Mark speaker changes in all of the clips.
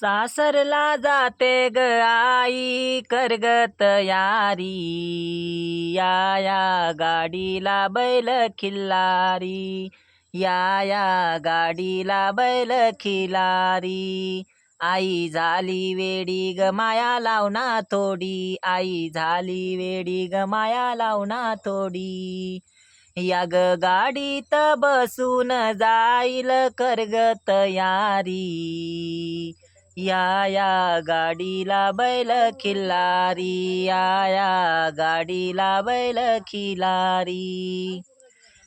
Speaker 1: सासरला जाते ग आई करगत यारी. या या गाडीला बैल खिल्लारी. या या गाडीला बैल खिलारी आई झाली वेडी ग माया लावना थोडी. आई झाली वेडी ग माया लावना थोडी. या ग गाडीत बसून जाईल करगत यारी. या या गाडीला बैल खिल्लारी या या गाडीला बैल खिलारी.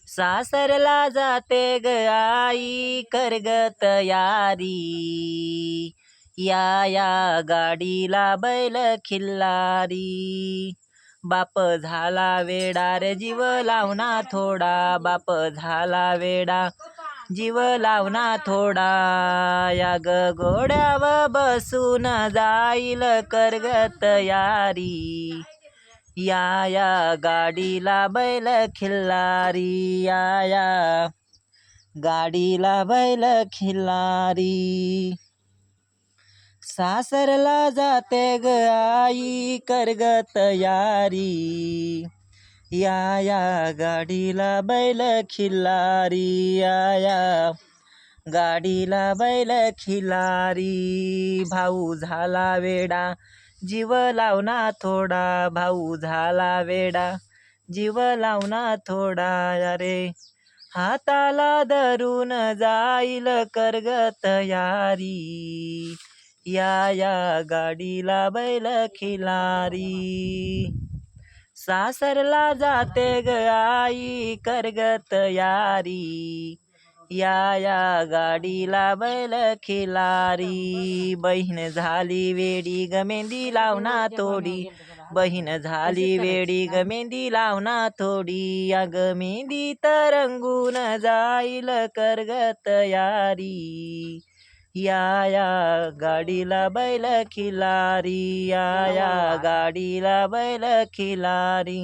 Speaker 1: सासरला जाते ग आई करगत यारी. या या गाडीला बैल खिल्लारी बाप झाला वेडा रे जीव लावना थोडा बाप झाला वेडा जीव लावना थोडा. या ग घोड्याव बसून जाईल करगत यारी. या या गाडीला बैल खिल्लारी. या या गाडीला बैल खिल्लारी. सासरला जाते ग आई करगत यारी. या या गाडीला बैल खिल्लारी या या गाडीला बैल खिलारी. भाऊ झाला वेडा जीव लावना थोडा. भाऊ झाला वेडा जीव लावना थोडा. अरे हाताला धरून जाईल करगत यारी. या या गाडीला बैल खिलारी. सासरला जाते ग आई करगत यारी. या या गाडीला बैल खिलारी. बहीण झाली वेडी ग मेहंदी लावना थोडी. बहीण झाली वेडी ग मेहंदी लावना थोडी. अग मेंदी तरंगून जाईल करगत यारी. या या गाडीला बैल खिलारी. या या गाडीला बैल खिलारी.